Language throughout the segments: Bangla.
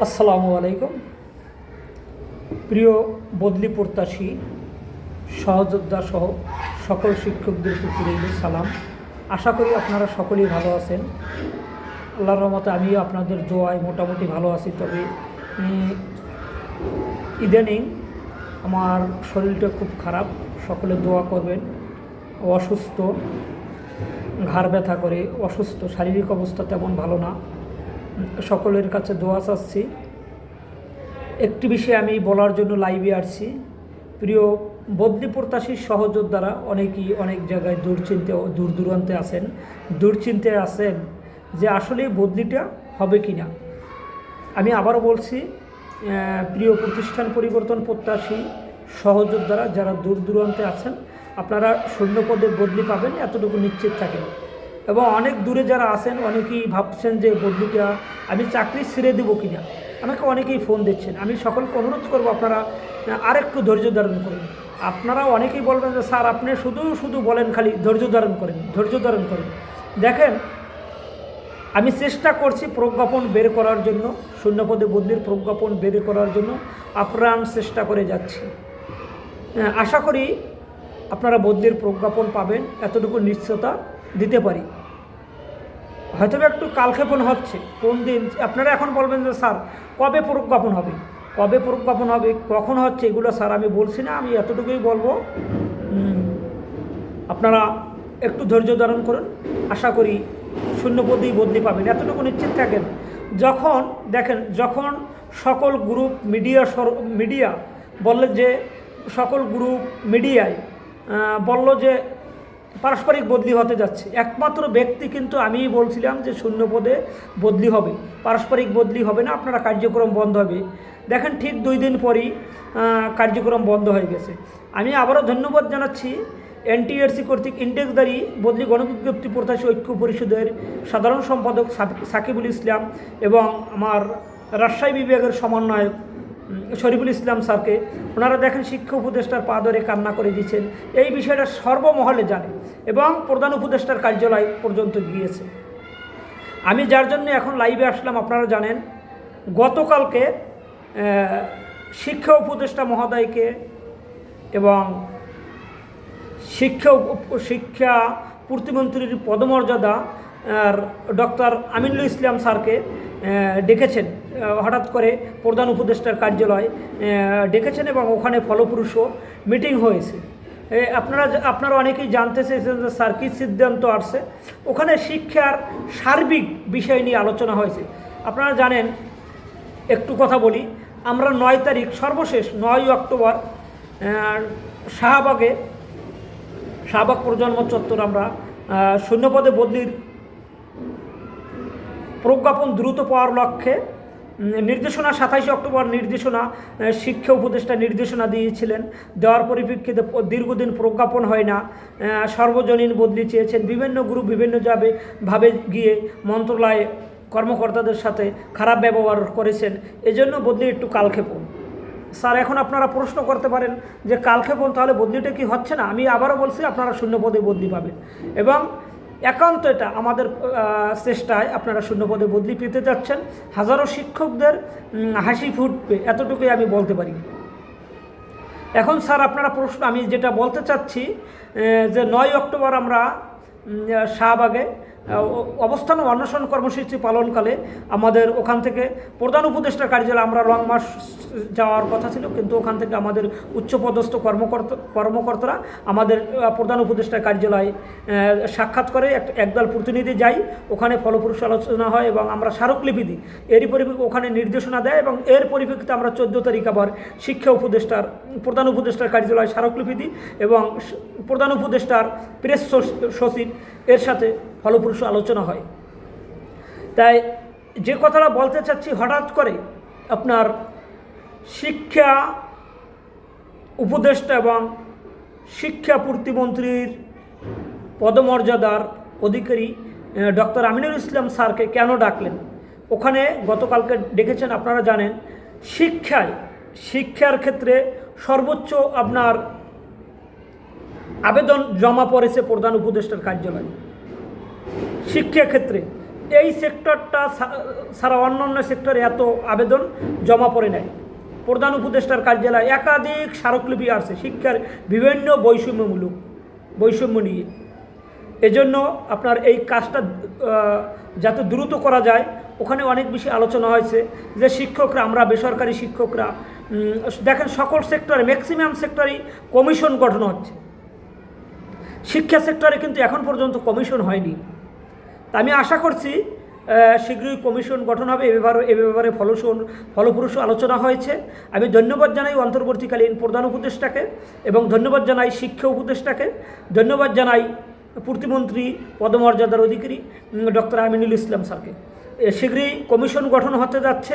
আসসালামু আলাইকুম। প্রিয় বদলি প্রত্যাশী, সহযোদ্ধা সহ সকল শিক্ষকদের প্রতি রইল সালাম। আশা করি আপনারা সকলেই ভালো আছেন। আল্লাহর রহমতে আমিও আপনাদের দোয়ায় মোটামুটি ভালো আছি। তবে ইদানিং আমার শরীরটা খুব খারাপ। সকলে দোয়া করবেন। অসুস্থ, ঘাড় ব্যথা করে, অসুস্থ, শারীরিক অবস্থা তেমন ভালো না। সকলের কাছে দোয়া চাচ্ছি। একটি বিষয়ে আমি বলার জন্য লাইভে আসছি। প্রিয় বদলি প্রত্যাশী সহযোদ্ধারা অনেকেই অনেক জায়গায় দুশ্চিন্তে দূর দূরান্তে আছেন। দুশ্চিন্তে আছেন যে আসলে বদলিটা হবে কি না আমি আবারও বলছি প্রিয় প্রতিষ্ঠান পরিবর্তন প্রত্যাশী সহযোদ্ধারা যারা দূর দূরান্তে আছেন, আপনারা শূন্যপদে বদলি পাবেন, এতটুকু নিশ্চিত থাকেন। এবং অনেক দূরে যারা আছেন অনেকেই ভাবছেন যে বদলিটা আমি চাকরি ছেড়ে দেবো কি না আমাকে অনেকেই ফোন দিচ্ছেন। আমি সকলকে অনুরোধ করব আপনারা আরেকটু ধৈর্য ধারণ করুন। আপনারা অনেকেই বলবেন যে, স্যার, আপনি শুধু শুধু বলেন খালি ধৈর্য ধারণ করেন, ধৈর্য ধারণ করেন। দেখেন, আমি চেষ্টা করছি প্রজ্ঞাপন বের করার জন্য, শূন্যপদে বদলির প্রজ্ঞাপন বের করার জন্য আপ্রাণ চেষ্টা করে যাচ্ছি। আশা করি আপনারা বদলির প্রজ্ঞাপন পাবেন। এতটুকু নিশ্চয়তা। দিতে পারি। হয়তো একটু কালক্ষেপণ হচ্ছে, কোন দিন? আপনারা এখন বলবেন যে, স্যার, কবে প্রজ্ঞাপন হবে? কবে প্রজ্ঞাপন হবে? কখন হচ্ছে? এগুলো স্যার আমি বলছি না, আমি এতটুকুই বলব। আপনারা একটু ধৈর্য ধারণ করুন। আশা করি শূন্যপদেই বদলি পাবেন। এতটুকু নিশ্চিত থাকেন, যখন দেখেন, যখন সকল গ্রুপ মিডিয়া সর, মিডিয়া বললে যে, সকল গ্রুপ মিডিয়ায় বলল যে পারস্পরিক বদলি হতে যাচ্ছে। একমাত্র ব্যক্তি কিন্তু আমিই বলছিলাম যে শূন্য পদে বদলি হবে। পারস্পরিক বদলি হবে না, আপনারা কার্যক্রম বন্ধ হবে। দেখেন ঠিক দুই দিন পরই কার্যক্রম বন্ধ হয়ে গেছে। আমি আবারও ধন্যবাদ জানাচ্ছি এনটিআরসি কর্তৃক ইন্ডেক্সদারি বদলি গণবিজ্ঞপ্তি প্রত্যাশী ঐক্য পরিষদের সাধারণ সম্পাদক সাকিবুল ইসলাম এবং আমার রাজশাহী বিভাগের সমন্বয়ক শরীফুল ইসলাম স্যারকে। ওনারা দেখেন শিক্ষা উপদেষ্টার পা ধরে কান্না করে দিয়েছেন এই বিষয়টা সর্বমহলে জানে এবং প্রধান উপদেষ্টার কার্যালয় পর্যন্ত গিয়েছে। আমি যার জন্য এখন লাইভে আসলাম, আপনারা জানেন, গতকালকে শিক্ষা উপদেষ্টা মহোদয়কে এবং শিক্ষা শিক্ষা প্রতিমন্ত্রীর পদমর্যাদা ডক্টর আমিনুল ইসলাম স্যারকে ডেকেছেন। হঠাৎ করে প্রধান উপদেষ্টার কার্যালয় ডেকেছেন এবং ওখানে ফলপ্রসূ মিটিং হয়েছে। আপনারা আপনারা অনেকেই জানতে চেয়েছেন যে স্যার কী সিদ্ধান্ত আসছে। ওখানে শিক্ষার সার্বিক বিষয় নিয়ে আলোচনা হয়েছে। আপনারা জানেন, একটু কথা বলি, আমরা নয় তারিখ, সর্বশেষ নয় অক্টোবর শাহবাগে, শাহবাগ প্রজন্ম চত্বর আমরা শূন্যপদে বদলির প্রজ্ঞাপন দ্রুত পাওয়ার লক্ষ্যে নির্দেশনা সাতাইশে অক্টোবর নির্দেশনা শিক্ষা উপদেষ্টা নির্দেশনা দিয়েছিলেন। দেওয়ার পরিপ্রেক্ষিতে দীর্ঘদিন প্রজ্ঞাপন হয় না। সর্বজনীন বদলি চেয়েছেন। বিভিন্ন গ্রুপ বিভিন্ন যাবে, ভাবে গিয়ে মন্ত্রণালয়ে কর্মকর্তাদের সাথে খারাপ ব্যবহার করেছেন। এজন্য বদলি একটু কালক্ষেপণ। স্যার, এখন আপনারা প্রশ্ন করতে পারেন যে কালক্ষেপণ তাহলে বদলিটা কি হচ্ছে না? আমি আবারও বলছি, আপনারা শূন্য পদে বদলি পাবেন। এবং একান্ত এটা আমাদের চেষ্টায় আপনারা শূন্যপদে বদলি পেতে যাচ্ছেন। হাজারো শিক্ষকদের হাসি ফুটবে, এতটুকুই আমি বলতে পারি। এখন স্যার, আপনারা প্রশ্ন, আমি যেটা বলতে চাচ্ছি যে নয় অক্টোবর আমরা শাহবাগে অবস্থান অন্বেষণ কর্মসূচি পালনকালে আমাদের ওখান থেকে প্রধান উপদেষ্টার কার্যালয়ে আমরা লং মার্চ যাওয়ার কথা ছিল, কিন্তু ওখান থেকে আমাদের উচ্চপদস্থ কর্মকর্তা, কর্মকর্তারা আমাদের প্রধান উপদেষ্টার কার্যালয়ে সাক্ষাৎ করে, এক- একদল প্রতিনিধি যাই, ওখানে ফলপ্রসূ আলোচনা হয় এবং আমরা স্মারকলিপি দিই। এরই পরিপ্রেক্ষিতে ওখানে নির্দেশনা দেয় এবং এর পরিপ্রেক্ষিতে আমরা চোদ্দ তারিখ আবার শিক্ষা উপদেষ্টার, প্রধান উপদেষ্টার কার্যালয়ে স্মারকলিপি দিই এবং প্রধান উপদেষ্টার প্রেস সচিব এর সাথে ফলপ্রসূ আলোচনা হয়। তাই যে কথাটা বলতে চাচ্ছি, হঠাৎ করে আপনার শিক্ষা উপদেষ্টা এবং শিক্ষা প্রতিমন্ত্রীর পদমর্যাদার অধিকারী ডক্টর আমিনুল ইসলাম স্যারকে কেন ডাকলেন? ওখানে গতকালকে ডেকেছেন, আপনারা জানেন, শিক্ষায়, শিক্ষার ক্ষেত্রে সর্বোচ্চ আপনার আবেদন জমা পড়েছে প্রধান উপদেষ্টার কার্যালয়ে। শিক্ষা ক্ষেত্রে। এই সেক্টরটা ছাড়া অন্যান্য সেক্টরে এত আবেদন জমা পড়ে নেয় প্রধান উপদেষ্টার কার্যালয়ে একাধিক স্মারকলিপি আছে শিক্ষার বিভিন্ন বৈষম্যমূলক, বৈষম্য নিয়ে। এজন্য আপনার এই কাজটা যাতে দ্রুত করা যায়, ওখানে অনেক বেশি আলোচনা হয়েছে যে শিক্ষকরা, আমরা বেসরকারি শিক্ষকরা দেখেন সকল সেক্টরে ম্যাক্সিমাম সেক্টরেই কমিশন গঠন হচ্ছে। শিক্ষা সেক্টরে কিন্তু এখন পর্যন্ত কমিশন হয়নি। তা আমি আশা করছি শীঘ্রই কমিশন গঠন হবে। এ ব্যাপারে এ ব্যাপারে ফলসন, ফলপ্রসূ আলোচনা হয়েছে। আমি ধন্যবাদ জানাই অন্তর্বর্তীকালীন প্রধান উপদেষ্টাকে এবং ধন্যবাদ জানাই শিক্ষা উপদেষ্টাকে। ধন্যবাদ জানাই প্রতিমন্ত্রী, পদমর্যাদার অধিকারী ডক্টর আমিনুল ইসলাম স্যারকে। শীঘ্রই কমিশন গঠন হতে যাচ্ছে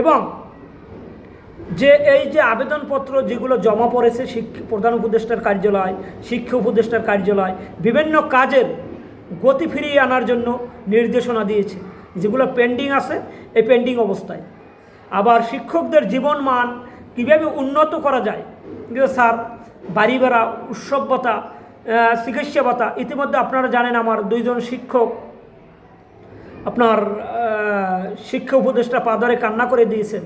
এবং যে এই যে আবেদনপত্র যেগুলো জমা পড়েছে শিক্ষা, প্রধান উপদেষ্টার কার্যালয়, শিক্ষা উপদেষ্টার কার্যালয়, বিভিন্ন কাজের গতি ফিরিয়ে আনার জন্য নির্দেশনা দিয়েছে। যেগুলো পেন্ডিং আছে, এই পেন্ডিং অবস্থায়। আবার শিক্ষকদের জীবন মান কীভাবে উন্নত করা যায়? স্যার, বাড়ি বেড়া উৎসব ভাতা ইতিমধ্যে আপনারা জানেন আমার দুইজন শিক্ষক আপনার শিক্ষা উপদেষ্টা পাদারে কান্না করে দিয়েছেন।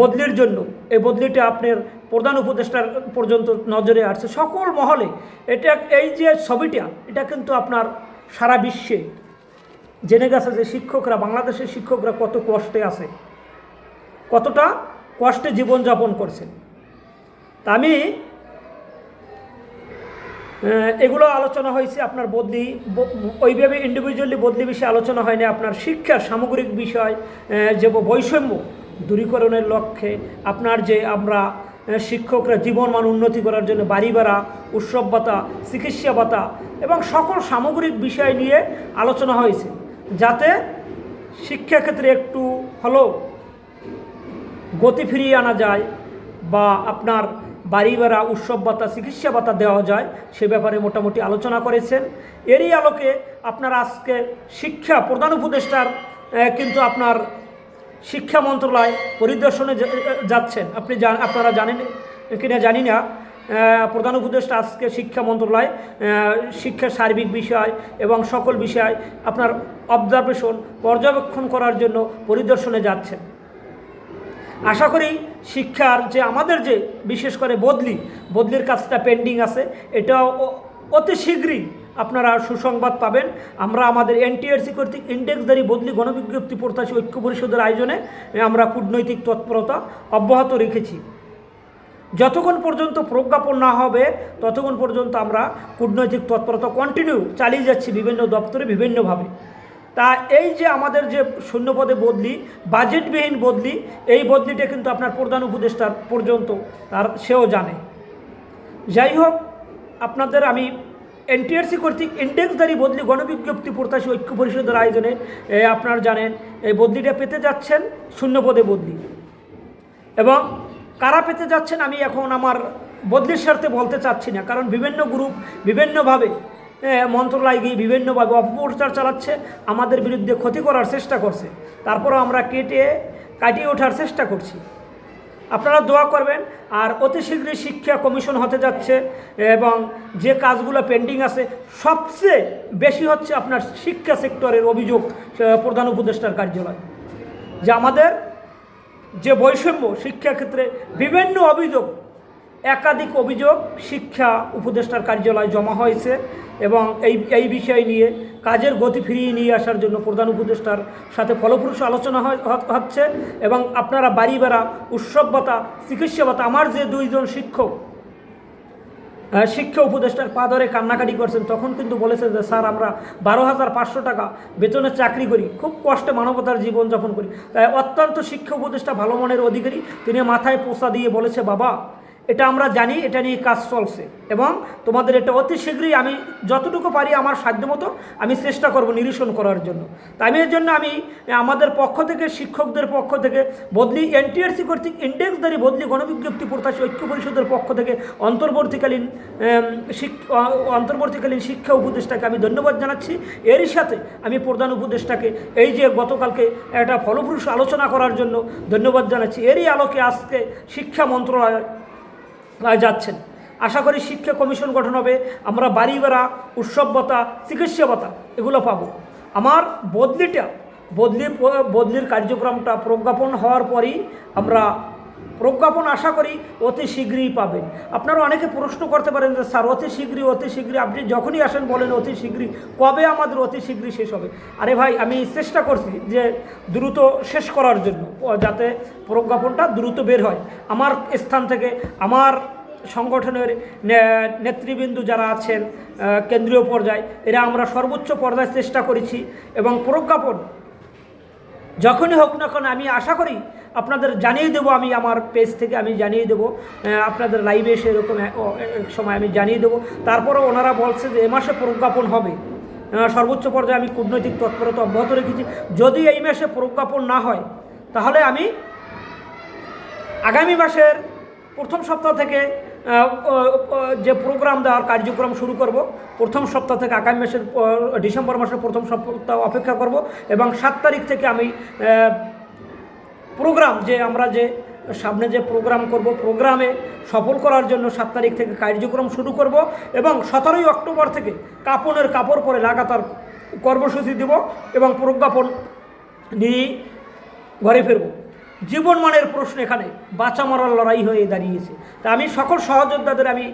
বদলির জন্য। এই বদলিটা আপনার প্রধান উপদেষ্টার পর্যন্ত নজরে আসছে। সকল মহলে এটা এই যে ছবিটা, এটা কিন্তু আপনার সারা বিশ্বে জেনে গেছে যে শিক্ষকরা, বাংলাদেশের শিক্ষকরা কত কষ্টে আছে, কতটা কষ্টে জীবনযাপন করছেন। তা আমি এগুলো আলোচনা হয়েছে আপনার বদলি ওইভাবে ইন্ডিভিজুয়ালি বদলি বিষয়ে আলোচনা হয়নি। আপনার শিক্ষার সামগ্রিক বিষয় যে বৈষম্য দূরীকরণের লক্ষ্যে আপনার যে আমরা শিক্ষকরা জীবনমান উন্নতি করার জন্য বাড়ি ভাড়া, উৎসব ভাতা, চিকিৎসা ভাতা এবং সকল সামগ্রিক বিষয় নিয়ে আলোচনা হয়েছে, যাতে শিক্ষাক্ষেত্রে একটু হলেও গতি ফিরিয়ে আনা যায় বা আপনার বাড়ি ভাড়া, উৎসব ভাতা, চিকিৎসা ভাতা দেওয়া যায়, সে ব্যাপারে মোটামুটি আলোচনা করেছেন। এরই আলোকে আপনার আজকে শিক্ষা প্রধান উপদেষ্টার কিন্তু আপনার শিক্ষা মন্ত্রণালয় পরিদর্শনে যাচ্ছেন। আপনি আপনারা জানেন কিনা জানি না। প্রধান উপদেষ্টা আজকে শিক্ষা মন্ত্রণালয় আহ, শিক্ষার সার্বিক বিষয় এবং সকল বিষয় আপনার অবজারভেশন পর্যবেক্ষণ করার জন্য পরিদর্শনে যাচ্ছেন। আশা করি শিক্ষার যে আমাদের যে বিশেষ করে বদলি বদলির কাজটা পেন্ডিং আছে এটাও অতি শীঘ্রই আপনারা সুসংবাদ পাবেন। আমরা আমাদের এনটিআরসি কর্তৃক ইন্ডেক্সদারি বদলি গণবিজ্ঞপ্তি প্রত্যাশী ঐক্য পরিষদের আয়োজনে আমরা কূটনৈতিক তৎপরতা অব্যাহত রেখেছি। যতক্ষণ পর্যন্ত প্রজ্ঞাপন না হবে, ততক্ষণ পর্যন্ত আমরা কূটনৈতিক তৎপরতা কন্টিনিউ চালিয়ে যাচ্ছি বিভিন্ন দপ্তরে বিভিন্নভাবে। তা এই যে আমাদের যে শূন্যপদে বদলি, বাজেটবিহীন বদলি, এই বদলিটা কিন্তু আপনার প্রধান উপদেষ্টার পর্যন্ত তার সেও জানে। যাই হোক, আপনাদের আমি এনটিআরসি কর্তৃক ইন্ডেক্সদারি বদলি গণবিজ্ঞপ্তি প্রত্যাশী ঐক্য পরিষদের আয়োজনে আপনারা জানেন, এই বদলিটা পেতে যাচ্ছেন শূন্যপদে বদলি। এবং কারা পেতে যাচ্ছেন আমি এখন আমার বদলির স্বার্থে বলতে চাচ্ছি না, কারণ বিভিন্ন গ্রুপ বিভিন্নভাবে মন্ত্রণালয় গিয়ে বিভিন্নভাবে অপপ্রচার চালাচ্ছে, আমাদের বিরুদ্ধে ক্ষতি করার চেষ্টা করছে। তারপরও আমরা কেটে, কাটিয়ে ওঠার চেষ্টা করছি। আপনারা দোয়া করবেন। আর অতি শীঘ্রই শিক্ষা কমিশন হতে যাচ্ছে এবং যে কাজগুলো পেন্ডিং আছে, সবচেয়ে বেশি হচ্ছে আপনার শিক্ষা সেক্টরের অভিযোগ প্রধান উপদেষ্টার কার্যালয়। যে আমাদের যে বৈষম্য, শিক্ষাক্ষেত্রে বিভিন্ন অভিযোগ একাধিক অভিযোগ শিক্ষা উপদেষ্টার কার্যালয়ে জমা হয়েছে এবং এই এই বিষয় নিয়ে কাজের গতি ফিরিয়ে নিয়ে আসার জন্য প্রধান উপদেষ্টার সাথে ফলপ্রসূ আলোচনা হচ্ছে এবং আপনারা বাড়ি বেড়া উৎসব ভাতা, চিকিৎসা ভাতা, আমার যে দুইজন শিক্ষক শিক্ষা উপদেষ্টার পা ধরে কান্নাকাটি করছেন, তখন কিন্তু বলেছেন যে, স্যার, আমরা বারো হাজার পাঁচশো টাকা বেতনে চাকরি করি, খুব কষ্টে মানবতার জীবনযাপন করি। তাই অত্যন্ত শিক্ষা উপদেষ্টা ভালো মনের অধিকারী, তিনি মাথায় পোষা দিয়ে বলেছে, বাবা এটা আমরা জানি, এটা নিয়ে কাজ চলছে। এবং তোমাদের এটা অতি শীঘ্রই আমি যতটুকু পারি আমার সাধ্যমতো আমি চেষ্টা করব নিরসন করার জন্য। তাই এর জন্য আমি আমাদের পক্ষ থেকে, শিক্ষকদের পক্ষ থেকে, বদলি, এনটিআরসি কর্তৃক ইন্ডেক্সদারি বদলি গণবিজ্ঞপ্তি প্রত্যাশী ঐক্য পরিষদের পক্ষ থেকে অন্তর্বর্তীকালীন অন্তর্বর্তীকালীন শিক্ষা উপদেষ্টাকে আমি ধন্যবাদ জানাচ্ছি। এরই সাথে আমি প্রধান উপদেষ্টাকে এই যে গতকালকে একটা ফলপ্রসূ আলোচনা করার জন্য ধন্যবাদ জানাচ্ছি। এরই আলোকে আজকে শিক্ষা মন্ত্রণালয় যাচ্ছেন। আশা করি শিক্ষা কমিশন গঠন হবে। আমরা বাড়ি বেড়া উৎসব ভাতা চিকিৎসা ভাতা এগুলো পাবো। আমার বদলিটা, বদলি, বদলির কার্যক্রমটা প্রজ্ঞাপন হওয়ার পরই আমরা প্রজ্ঞাপন আশা করি অতি শীঘ্রই পাবেন। আপনারা অনেকে প্রশ্ন করতে পারেন যে, স্যার, অতি শীঘ্রই অতি শীঘ্রই আপনি যখনই আসেন বলেন অতি শীঘ্রই, কবে আমাদের অতি শীঘ্রই শেষ হবে? আরে ভাই, আমি চেষ্টা করছি যে দ্রুত শেষ করার জন্য। যাতে প্রজ্ঞাপনটা দ্রুত বের হয়। আমার স্থান থেকে আমার সংগঠনের নেতৃবৃন্দ যারা আছেন কেন্দ্রীয় পর্যায়ে, এরা আমরা সর্বোচ্চ পর্যায়ে চেষ্টা করেছি এবং প্রজ্ঞাপন যখনই হোক না কেন আমি আশা করি আপনাদের জানিয়ে দেবো আমি আমার পেজ থেকে আমি জানিয়ে দেবো আপনাদের লাইভে এসে এরকম এক সময় আমি জানিয়ে দেবো। তারপরেও ওনারা বলছে যে এ মাসে প্রজ্ঞাপন হবে। সর্বোচ্চ পর্যায়ে আমি কূটনৈতিক তৎপরতা অব্যাহত রেখেছি। যদি এই মাসে প্রজ্ঞাপন না হয় তাহলে আমি আগামী মাসের প্রথম সপ্তাহ থেকে যে প্রোগ্রাম দেওয়ার কার্যক্রম শুরু করব, প্রথম সপ্তাহ থেকে আগামী মাসের ডিসেম্বর মাসের প্রথম সপ্তাহ অপেক্ষা করব এবং সাত তারিখ থেকে আমি প্রোগ্রাম যে আমরা যে সামনে যে প্রোগ্রাম করব প্রোগ্রামে সফল করার জন্য সাত তারিখ থেকে কার্যক্রম শুরু করব এবং সতেরোই অক্টোবর থেকে কাপড়ের কাপড় পরে লাগাতার কর্মসূচি দেব এবং প্রজ্ঞাপন নিয়ে ঘরে ফিরব। জীবনমানের প্রশ্ন এখানে, বাঁচা মরার লড়াই হয়ে দাঁড়িয়েছে। তা আমি সকল সহযোদ্ধাদের আমি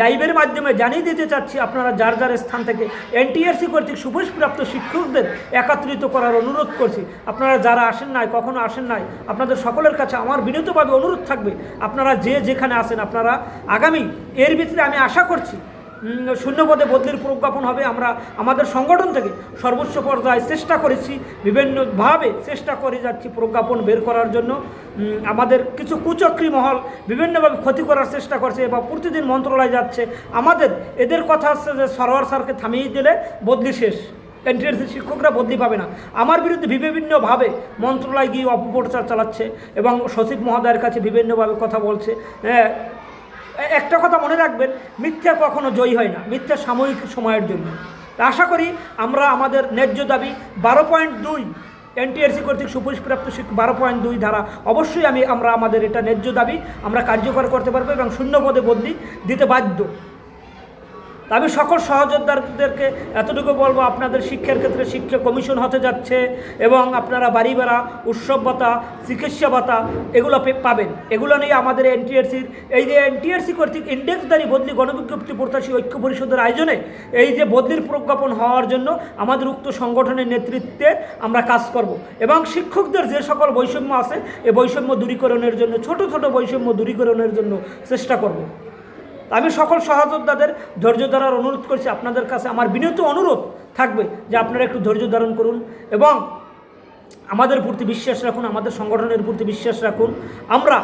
লাইভের মাধ্যমে জানিয়ে দিতে চাচ্ছি, আপনারা যার যার স্থান থেকে এনটিআরসি কর্তৃক সুপারিশপ্রাপ্ত শিক্ষকদের একত্রিত করার অনুরোধ করছি। আপনারা যারা আসেন নাই, কখনো আসেন নাই, আপনাদের সকলের কাছে আমার বিনীতভাবে অনুরোধ থাকবে, আপনারা যে যেখানে আসেন আপনারা আগামী, এর ভিতরে আমি আশা করছি শূন্যপদে বদলির প্রজ্ঞাপন হবে। আমরা আমাদের সংগঠন থেকে সর্বোচ্চ পর্যায়ে চেষ্টা করেছি, বিভিন্নভাবে চেষ্টা করে যাচ্ছি প্রজ্ঞাপন বের করার জন্য। আমাদের কিছু কুচক্রী মহল বিভিন্নভাবে ক্ষতি করার চেষ্টা করছে বা প্রতিদিন মন্ত্রণালয় যাচ্ছে। আমাদের, এদের কথা হচ্ছে যে সরোয়ার স্যারকে থামিয়ে দিলে বদলি শেষ। এনটিএসসি শিক্ষকরা বদলি পাবে না। আমার বিরুদ্ধে বিভিন্নভাবে মন্ত্রণালয় গিয়ে অপপ্রচার চালাচ্ছে এবং সচিব মহোদয়ের কাছে বিভিন্নভাবে কথা বলছে। হ্যাঁ একটা কথা মনে রাখবেন, মিথ্যা কখনো জয়ী হয় না, মিথ্যা সাময়িক সময়ের জন্য। আশা করি আমরা আমাদের ন্যায্য দাবি বারো পয়েন্ট দুই এনটিআরসি কর্তৃক সুপারিশপ্রাপ্ত বারো পয়েন্ট দুই ধারা, অবশ্যই আমি, আমরা আমাদের এটা ন্যায্য দাবি আমরা কার্যকর করতে পারব এবং শূন্য পদে বদলি দিতে বাধ্য। আমি সকল সহযোদ্ধাদেরকে এতটুকু বলব, আপনাদের শিক্ষার ক্ষেত্রে শিক্ষা কমিশন হতে যাচ্ছে এবং আপনারা বাড়ি ভাড়া, উৎসব ভাতা, চিকিৎসা ভাতা এগুলো পাবেন। এগুলো নিয়ে আমাদের এনটিআরসির এই যে এনটিআরসি কর্তৃক ইন্ডেক্সদারি বদলি গণবিজ্ঞপ্তি প্রত্যাশী ঐক্য পরিষদের আয়োজনে এই যে বদলির প্রজ্ঞাপন হওয়ার জন্য আমাদের উক্ত সংগঠনের নেতৃত্বে আমরা কাজ করব এবং শিক্ষকদের যে সকল বৈষম্য আছে এই বৈষম্য দূরীকরণের জন্য, ছোট ছোট বৈষম্য দূরীকরণের জন্য চেষ্টা করব। আমি সকল সহযোদ্ধাদের ধৈর্য ধরার অনুরোধ করছি, আপনাদের কাছে আমার বিনীত অনুরোধ থাকবে যে আপনারা একটু ধৈর্য ধারণ করুন এবং আমাদের প্রতি বিশ্বাস রাখুন, আমাদের সংগঠনের প্রতি বিশ্বাস রাখুন। আমরা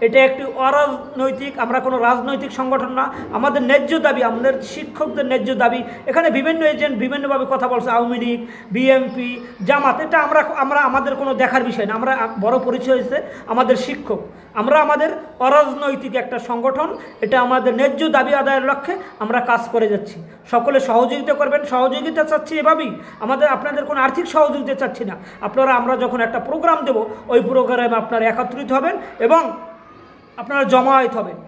এটা একটি অরাজনৈতিক, আমরা কোনো রাজনৈতিক সংগঠন না। আমাদের ন্যায্য দাবি, আমাদের শিক্ষকদের ন্যায্য দাবি। এখানে বিভিন্ন এজেন্ট বিভিন্নভাবে কথা বলছে, আওয়ামী লীগ বিএমপি জামাত। এটা আমরা আমরা আমাদের কোনো দেখার বিষয় না। আমরা বড় পরিচয় হয়েছে আমাদের শিক্ষক। আমরা আমাদের অরাজনৈতিক একটা সংগঠন, এটা আমাদের ন্যায্য দাবি আদায়ের লক্ষ্যে আমরা কাজ করে যাচ্ছি। সকলে সহযোগিতা করবেন, সহযোগিতা চাচ্ছি এভাবেই। আমাদের, আপনাদের কোনো আর্থিক সহযোগিতা চাচ্ছি না। আপনারা, আমরা যখন একটা প্রোগ্রাম দেব, ওই প্রোগ্রামে আপনারা একত্রিত হবেন এবং আপনারা জমায়েত হবেন।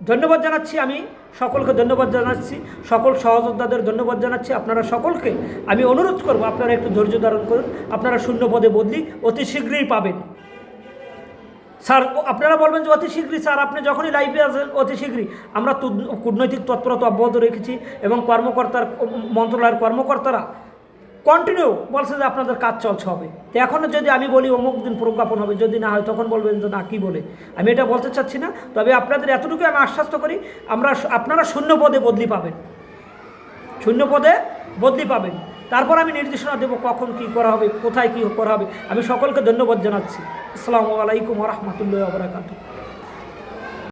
ধন্যবাদ জানাচ্ছি আমি সকলকে ধন্যবাদ জানাচ্ছি, সকল সহযোদ্ধাদের ধন্যবাদ জানাচ্ছি। আপনারা সকলকে আমি অনুরোধ করব, আপনারা একটু ধৈর্য ধারণ করুন, আপনারা শূন্য পদে বদলি অতি শীঘ্রই পাবেন। স্যার আপনারা বলবেন যে অতি শীঘ্রই, স্যার, আপনি যখনই লাইভে আসেন, অতি শীঘ্রই। আমরা কূটনৈতিক তৎপরতা অব্যাহত রেখেছি এবং কর্মকর্তার মন্ত্রণালয়ের কর্মকর্তারা কন্টিনিউ বলছে যে আপনাদের কাজ চলছে হবে। তো এখনও যদি আমি বলি অমুক দিন প্রজ্ঞাপন হবে, যদি না হয় তখন বলবেন যে না, কী বলে? আমি এটা বলতে চাচ্ছি না, তবে আপনাদের এতটুকু আমি আশ্বাস্ত করি, আমরা আপনারা শূন্য পদে বদলি পাবেন। শূন্য পদে বদলি পাবেন। তারপর আমি নির্দেশনা দেবো কখন কি করা হবে, কোথায় কি করা হবে। আমি সকলকে ধন্যবাদ জানাচ্ছি। আসসালামু আলাইকুম রহমতুল্লাহ বরাকাতু